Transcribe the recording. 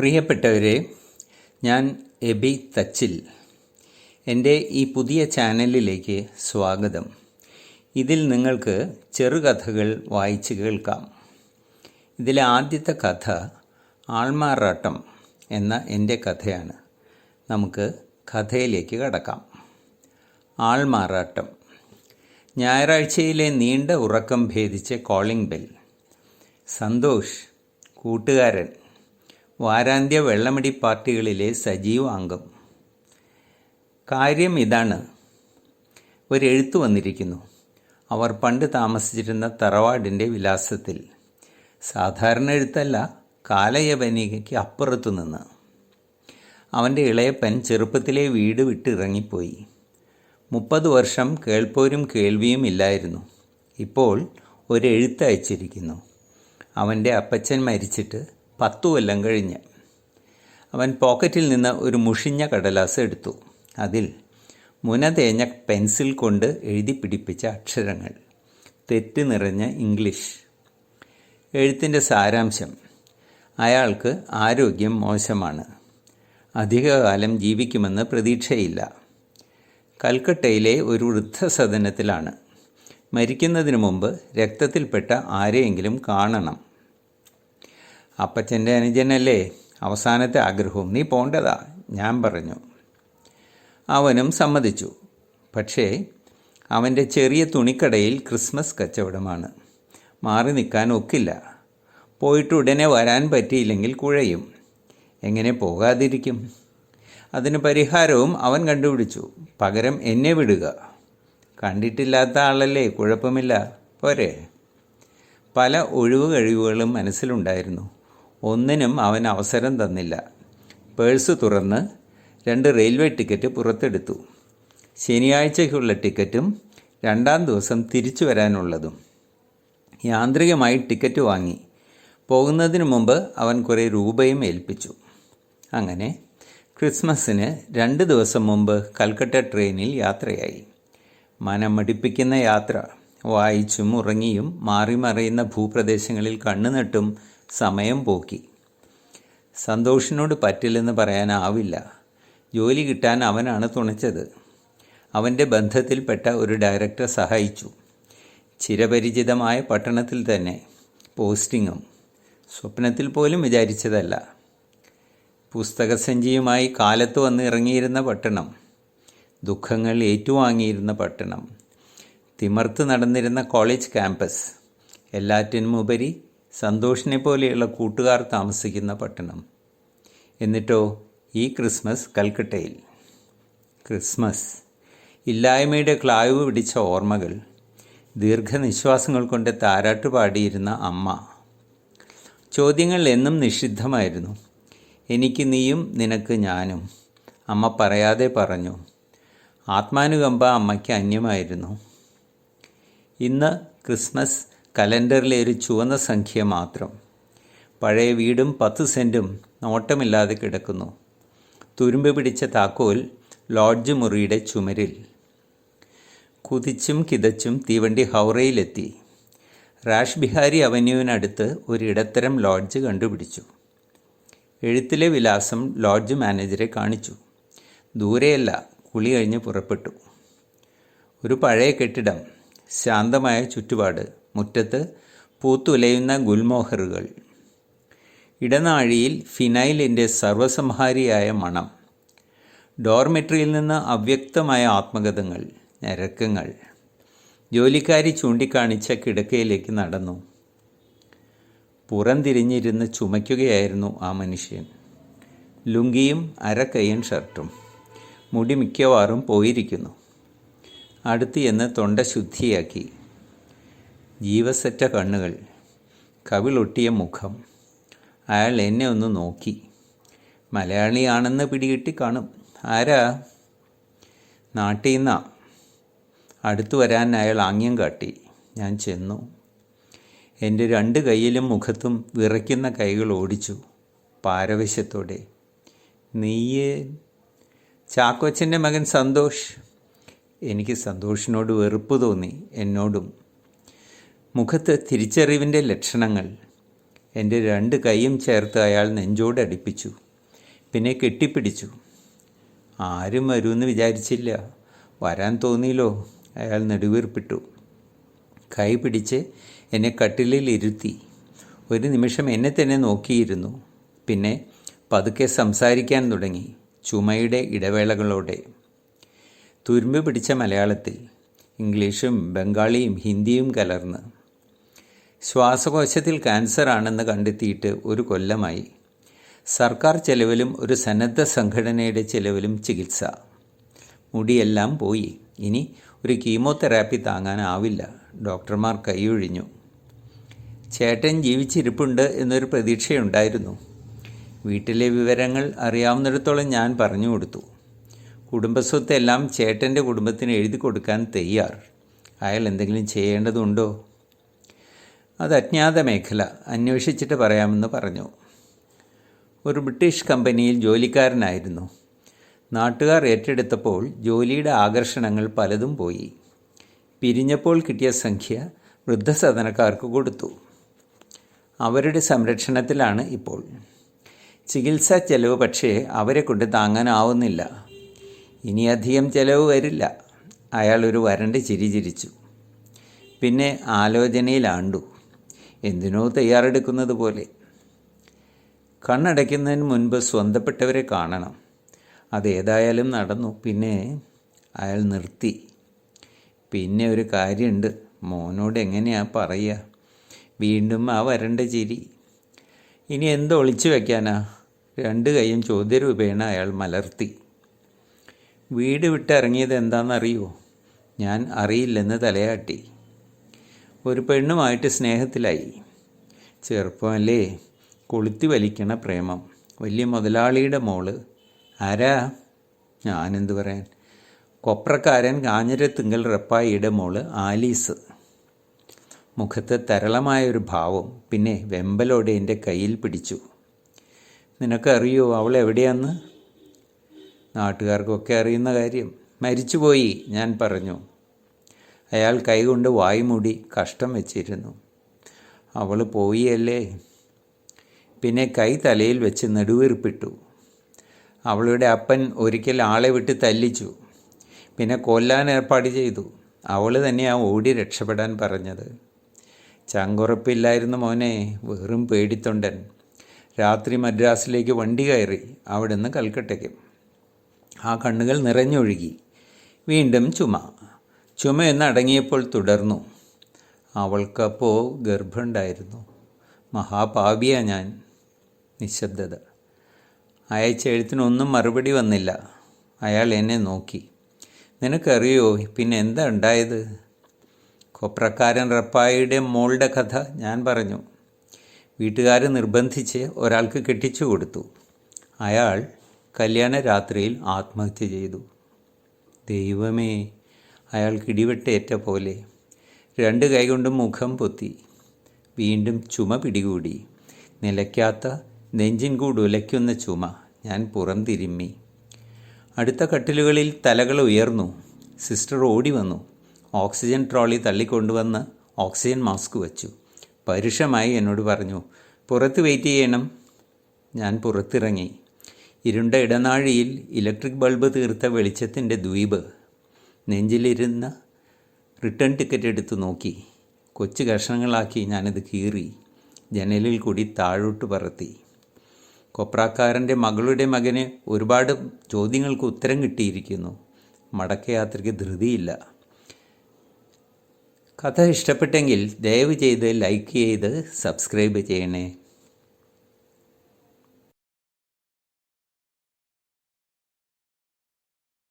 പ്രിയപ്പെട്ടവരെ ഞാൻ എബി തച്ചിൽ എന്റെ ഈ പുതിയ ചാനലിലേക്ക് സ്വാഗതം. ഇതിൽ നിങ്ങൾക്ക് ചെറുകഥകൾ വായിച്ച് കേൾക്കാം. ഇതിലെ ആദ്യത്തെ കഥ ആൾമാറാട്ടം എന്ന എന്റെ കഥയാണ്. നമുക്ക് കഥയിലേക്ക് കടക്കാം. ആൾമാറാട്ടം. ഞായറാഴ്ചയിലെ നീണ്ട ഉറക്കം ഭേദിച്ച കോളിംഗ് ബെൽ സന്തോഷ് കൂട്ടുകാരൻ. വാരാന്ത്യ വെള്ളമടി പാർട്ടികളിലെ സജീവ അംഗം. കാര്യം ഇതാണ്. ഒരു എഴുത്ത് വന്നിരിക്കുന്നു. അവർ പണ്ട് താമസിച്ചിരുന്ന തറവാടിന്റെ വിലാസത്തിൽ. സാധാരണ എഴുത്തല്ല കാലയവനികയ്ക്ക് അപ്പുറത്തു നിന്ന്. അവന്റെ ഇളയപ്പൻ ചെറുപ്പത്തിലെ വീട് വിട്ടിറങ്ങിപ്പോയി. മുപ്പത് വർഷം കേൾപ്പോരും കേൾവിയും ഇല്ലായിരുന്നു. ഇപ്പോൾ ഒരു എഴുത്ത് അയച്ചിരിക്കുന്നു. അവന്റെ അപ്പച്ചൻ മരിച്ചിട്ട് പത്തു കൊല്ലം കഴിഞ്ഞ് അവൻ പോക്കറ്റിൽ നിന്ന് ഒരു മുഷിഞ്ഞ കടലാസ് എടുത്തു. അതിൽ മുന തേഞ്ഞ പെൻസിൽ കൊണ്ട് എഴുതി പിടിപ്പിച്ച അക്ഷരങ്ങൾ. തെറ്റ് നിറഞ്ഞ ഇംഗ്ലീഷ്. എഴുത്തിന്റെ സാരാംശം അയാൾക്ക് ആരോഗ്യം മോശമാണ്. അധികകാലം ജീവിക്കുമെന്ന് പ്രതീക്ഷയില്ല. കൽക്കട്ടയിലെ ഒരു വൃദ്ധസദനത്തിലാണ്. മരിക്കുന്നതിന് മുമ്പ് രക്തത്തിൽപ്പെട്ട ആരെയെങ്കിലും കാണണം. അപ്പച്ചന്റെ അനുജനല്ലേ? അവസാനത്തെ ആഗ്രഹവും നീ പോണ്ടതാ. ഞാൻ പറഞ്ഞു. അവനും സമ്മതിച്ചു. പക്ഷേ അവന്റെ ചെറിയ തുണിക്കടയിൽ ക്രിസ്മസ് കച്ചവടമാണ്. മാറി നിൽക്കാൻ ഒക്കില്ല. പോയിട്ട് ഉടനെ വരാൻ പറ്റിയില്ലെങ്കിൽ കുഴയും. എങ്ങനെ പോകാതിരിക്കും? അതിന് പരിഹാരവും അവൻ കണ്ടുപിടിച്ചു. പകരം എന്നെ വിടുക. കണ്ടിട്ടില്ലാത്ത ആളല്ലേ? കുഴപ്പമില്ല. പോരെ. പല ഒഴിവ് കഴിവുകളും മനസ്സിലുണ്ടായിരുന്നു. ഒന്നിനും അവൻ അവസരം തന്നില്ല. പേഴ്സ് തുറന്ന് രണ്ട് റെയിൽവേ ടിക്കറ്റ് പുറത്തെടുത്തു. ശനിയാഴ്ചയ്ക്കുള്ള ടിക്കറ്റും രണ്ടാം ദിവസം തിരിച്ചു വരാനുള്ളതും. യാന്ത്രികമായി ടിക്കറ്റ് വാങ്ങി. പോകുന്നതിന് മുമ്പ് അവൻ കുറേ രൂപയും ഏൽപ്പിച്ചു. അങ്ങനെ ക്രിസ്മസിന് രണ്ട് ദിവസം മുമ്പ് കൽക്കട്ട ട്രെയിനിൽ യാത്രയായി. മനമടിപ്പിക്കുന്ന യാത്ര. വായിച്ചും ഉറങ്ങിയും മാറി മറിയുന്ന ഭൂപ്രദേശങ്ങളിൽ കണ്ണുനട്ടും സമയം പോക്കി. സന്തോഷിനോട് പറ്റില്ലെന്ന് പറയാനാവില്ല. ജോലി കിട്ടാൻ അവനാണ് തുണച്ചത്. അവന്റെ ബന്ധത്തിൽപ്പെട്ട ഒരു ഡയറക്ടർ സഹായിച്ചു. ചിരപരിചിതമായ പട്ടണത്തിൽ തന്നെ. പോസ്റ്റിങ്ങും. സ്വപ്നത്തിൽ പോലും വിചാരിച്ചതല്ല. പുസ്തകസഞ്ചിയുമായി കാലത്ത് വന്ന് ഇറങ്ങിയിരുന്ന പട്ടണം. ദുഃഖങ്ങൾ ഏറ്റുവാങ്ങിയിരുന്ന പട്ടണം. തിമർത്ത് നടന്നിരുന്ന കോളേജ് ക്യാമ്പസ്. എല്ലാറ്റിനുമുപരി സന്തോഷിനെ പോലെയുള്ള കൂട്ടുകാർ താമസിക്കുന്ന പട്ടണം. എന്നിട്ടോ ഈ ക്രിസ്മസ് കൽക്കട്ടയിൽ. ക്രിസ്മസ്. ഇല്ലായ്മയുടെ ക്ലാവ് പിടിച്ച ഓർമ്മകൾ. ദീർഘനിശ്വാസങ്ങൾ കൊണ്ട് താരാട്ട് പാടിയിരുന്ന അമ്മ. ചോദ്യങ്ങൾ എന്നും നിഷിദ്ധമായിരുന്നു. എനിക്ക് നീയും നിനക്ക് ഞാനും. അമ്മ പറയാതെ പറഞ്ഞു. ആത്മാനുകമ്പ അമ്മയ്ക്ക് അന്യമായിരുന്നു. ഇന്ന് ക്രിസ്മസ് കലണ്ടറിലെ ഒരു ചുവന്ന സംഖ്യ മാത്രം. പഴയ വീടും പത്ത് സെന്റും നോട്ടമില്ലാതെ കിടക്കുന്നു. തുരുമ്പ് പിടിച്ച താക്കോൽ ലോഡ്ജ് മുറിയുടെ ചുമരിൽ. കുതിച്ചും കിതച്ചും തീവണ്ടി ഹൗറയിലെത്തി. റാഷ് ബിഹാരി അവന്യൂവിനടുത്ത് ഒരു ഇടത്തരം ലോഡ്ജ് കണ്ടുപിടിച്ചു. എഴുത്തിലെ വിലാസം ലോഡ്ജ് മാനേജരെ കാണിച്ചു. ദൂരെയല്ല കുളി കഴിഞ്ഞ് പുറപ്പെട്ടു. ഒരു പഴയ കെട്ടിടം ശാന്തമായ ചുറ്റുപാട്. മുറ്റത്ത് പൂത്തുലയുന്ന ഗുൽമോഹറുകൾ. ഇടനാഴിയിൽ ഫിനൈലിന്റെ സർവസംഹാരിയായ മണം. ഡോർമെട്രിയിൽ നിന്ന് അവ്യക്തമായ ആത്മകഥങ്ങൾ ഞരക്കങ്ങൾ. ജോലിക്കാരി ചൂണ്ടിക്കാണിച്ച കിടക്കയിലേക്ക് നടന്നു. പുറംതിരിഞ്ഞിരുന്ന് ചുമയ്ക്കുകയായിരുന്നു ആ മനുഷ്യൻ. ലുങ്കിയും അരക്കയ്യൻ ഷർട്ടും. മുടി മിക്കവാറും പോയിരിക്കുന്നു. അടുത്ത് എന്ന് തൊണ്ട ശുദ്ധിയാക്കി. ജീവസറ്റ കണ്ണുകൾ കവിളൊട്ടിയ മുഖം അയാൾ എന്നെ ഒന്ന് നോക്കി. മലയാളിയാണെന്ന് പിടികിട്ടി കാണും. ആരാ? നാട്ടിൽ നിന്നാ അടുത്തു വരാൻ അയാൾ ആംഗ്യം കാട്ടി. ഞാൻ ചെന്നു. എന്റെ രണ്ട് കൈയിലും മുഖത്തും വിറയ്ക്കുന്ന കൈകൾ ഓടിച്ചു പാരവശ്യത്തോടെ. നീയേ ചാക്കോച്ചന്റെ മകൻ സന്തോഷ്. എനിക്ക് സന്തോഷിനോട് വെറുപ്പ് തോന്നി എന്നോടും. മുഖത്ത് തിരിച്ചറിവിന്റെ ലക്ഷണങ്ങൾ. എന്റെ രണ്ട് കൈയും ചേർത്ത് അയാൾ നെഞ്ചോട് നെഞ്ചോടടിപ്പിച്ചു പിന്നെ കെട്ടിപ്പിടിച്ചു. ആരും വരുമെന്ന് വിചാരിച്ചില്ല. വരാൻ തോന്നിയില്ലോ. അയാൾ നെടുവീർപ്പിട്ടു. കൈ പിടിച്ച് എന്നെ കട്ടിലിൽ ഇരുത്തി. ഒരു നിമിഷം എന്നെ തന്നെ നോക്കിയിരുന്നു. പിന്നെ പതുക്കെ സംസാരിക്കാൻ തുടങ്ങി ചുമയുടെ ഇടവേളകളോടെ. തുരുമ്പ് പിടിച്ച മലയാളത്തിൽ ഇംഗ്ലീഷും ബംഗാളിയും ഹിന്ദിയും കലർന്ന്. ശ്വാസകോശത്തിൽ ആണെന്ന് കണ്ടെത്തിയിട്ട് ഒരു കൊല്ലമായി. സർക്കാർ ചെലവിലും ഒരു സന്നദ്ധ സംഘടനയുടെ ചെലവിലും ചികിത്സ. മുടിയെല്ലാം പോയി. ഇനി ഒരു കീമോതെറാപ്പി താങ്ങാനാവില്ല. ഡോക്ടർമാർ കൈയൊഴിഞ്ഞു. ചേട്ടൻ ജീവിച്ചിരിപ്പുണ്ട് എന്നൊരു പ്രതീക്ഷയുണ്ടായിരുന്നു. വീട്ടിലെ വിവരങ്ങൾ അറിയാവുന്നിടത്തോളം ഞാൻ പറഞ്ഞു കൊടുത്തു. കുടുംബസ്വത്തെല്ലാം ചേട്ടന്റെ കുടുംബത്തിന് എഴുതി കൊടുക്കാൻ തയ്യാർ. അയാൾ എന്തെങ്കിലും ചെയ്യേണ്ടതുണ്ടോ? അത് അജ്ഞാത മേഖല അന്വേഷിച്ചിട്ട് പറയാമെന്ന് പറഞ്ഞു. ഒരു ബ്രിട്ടീഷ് കമ്പനിയിൽ ജോലിക്കാരനായിരുന്നു. നാട്ടുകാർ ഏറ്റെടുത്തപ്പോൾ ജോലിയുടെ ആകർഷണങ്ങൾ പലതും പോയി. പിരിഞ്ഞപ്പോൾ കിട്ടിയ സംഖ്യ വൃദ്ധസദനക്കാർക്ക് കൊടുത്തു. അവരുടെ സംരക്ഷണത്തിലാണ് ഇപ്പോൾ. ചികിത്സാ ചെലവ് പക്ഷേ അവരെ കൊണ്ട് താങ്ങാനാവുന്നില്ല. ഇനി അധികം ചെലവ് വരില്ല. അയാൾ ഒരു വരണ്ട് ചിരി ചിരിച്ചു. പിന്നെ ആലോചനയിലാണ്ടു. എന്തിനോ തയ്യാറെടുക്കുന്നത് പോലെ. കണ്ണടയ്ക്കുന്നതിന് മുൻപ് സ്വന്തപ്പെട്ടവരെ കാണണം. അതേതായാലും നടന്നു. പിന്നെ അയാൾ നിർത്തി. പിന്നെ ഒരു കാര്യമുണ്ട്. മോനോട് എങ്ങനെയാ പറയുക? വീണ്ടും ആ വരണ്ട ചിരി. ഇനി എന്ത് ഒളിച്ചു വയ്ക്കാനാ രണ്ട് കൈയും ചോദ്യരൂപേണ അയാൾ മലർത്തി. വീട് വിട്ടിറങ്ങിയത് എന്താണെന്നറിയോ? ഞാൻ അറിയില്ലെന്ന് തലയാട്ടി. ഒരു പെണ്ണുമായിട്ട് സ്നേഹത്തിലായി. ചെറുപ്പമല്ലേ? കൊളുത്തി വലിക്കണ പ്രേമം. വലിയ മുതലാളിയുടെ മോൾ. ആരാ? ഞാനെന്ത് പറയാൻ? കൊപ്രക്കാരൻ കാഞ്ഞിരത്തിങ്കൽ റപ്പായിയുടെ മോൾ ആലീസ്. മുഖത്ത് തരളമായ ഒരു ഭാവം. പിന്നെ വെമ്പലോടെ എന്റെ കയ്യിൽ പിടിച്ചു. നിനക്കറിയോ അവൾ എവിടെയാന്ന്? നാട്ടുകാർക്കൊക്കെ അറിയുന്ന കാര്യം. മരിച്ചുപോയി ഞാൻ പറഞ്ഞു. അയാൾ കൈകൊണ്ട് വായ്മൂടി കഷ്ടം വെച്ചിരുന്നു. അവൾ പോയിയല്ലേ? പിന്നെ കൈ തലയിൽ വെച്ച് നെടുവീർപ്പിട്ടു. അവളുടെ അപ്പൻ ഒരിക്കൽ ആളെ വിട്ട് തല്ലിച്ചു. പിന്നെ കൊല്ലാൻ ഏർപ്പാട് ചെയ്തു. അവൾ തന്നെയാണ് ഓടി രക്ഷപ്പെടാൻ പറഞ്ഞത്. ചങ്കുറപ്പില്ലായിരുന്നു മോനെ വെറും പേടിത്തൊണ്ടൻ. രാത്രി മദ്രാസിലേക്ക് വണ്ടി കയറി അവിടുന്ന് കൽക്കട്ടയ്ക്ക്. ആ കണ്ണുകൾ നിറഞ്ഞൊഴുകി. വീണ്ടും ചുമ. ചുമയൊന്ന് അടങ്ങിയപ്പോൾ തുടർന്നു. അവൾക്കപ്പോൾ ഗർഭമുണ്ടായിരുന്നു മഹാപാപിയാ ഞാൻ നിശബ്ദത. അയച്ച എഴുത്തിനൊന്നും മറുപടി വന്നില്ല. അയാൾ എന്നെ നോക്കി. നിനക്കറിയോ പിന്നെ എന്താ ഉണ്ടായത്? കൊപ്രക്കാരൻ റപ്പായിയുടെ മോളുടെ കഥ ഞാൻ പറഞ്ഞു. വീട്ടുകാർ നിർബന്ധിച്ച് ഒരാൾക്ക് കെട്ടിച്ചു കൊടുത്തു. അയാൾ കല്യാണ രാത്രിയിൽ ആത്മഹത്യ ചെയ്തു. ദൈവമേ അയാൾക്ക് ഇടിവെട്ടേറ്റ പോലെ രണ്ട് കൈകൊണ്ടും മുഖം പൊത്തി. വീണ്ടും ചുമ പിടികൂടി. നിലയ്ക്കാത്ത നെഞ്ചിൻ കൂടുലയ്ക്കുന്ന ചുമ ഞാൻ പുറം തിരുമ്മി അടുത്ത കട്ടിലുകളിൽ തലകൾ ഉയർന്നു. സിസ്റ്റർ ഓടി വന്നു. ഓക്സിജൻ ട്രോളി തള്ളിക്കൊണ്ടുവന്ന് ഓക്സിജൻ മാസ്ക് വച്ചു. പരുഷമായി എന്നോട് പറഞ്ഞു പുറത്ത് വെയിറ്റ് ചെയ്യണം. ഞാൻ പുറത്തിറങ്ങി. ഇരുണ്ട ഇടനാഴിയിൽ ഇലക്ട്രിക് ബൾബ് തീർത്ത വെളിച്ചത്തിന്റെ ദ്വീപ് നെഞ്ചിലിരുന്ന റിട്ടേൺ ടിക്കറ്റ് എടുത്ത് നോക്കി. കൊച്ചു കഷ്ണങ്ങളാക്കി ഞാനത് കീറി. ജനലിൽ കൂടി താഴോട്ട് പറത്തി. കൊപ്രാക്കാരന്റെ മകളുടെ മകന് ഒരുപാട് ചോദ്യങ്ങൾക്ക് ഉത്തരം കിട്ടിയിരിക്കുന്നു. മടക്കയാത്രയ്ക്ക് ധൃതിയില്ല. കഥ ഇഷ്ടപ്പെട്ടെങ്കിൽ ദയവ് ചെയ്ത് ലൈക്ക് ചെയ്ത് സബ്സ്ക്രൈബ് ചെയ്യണേ.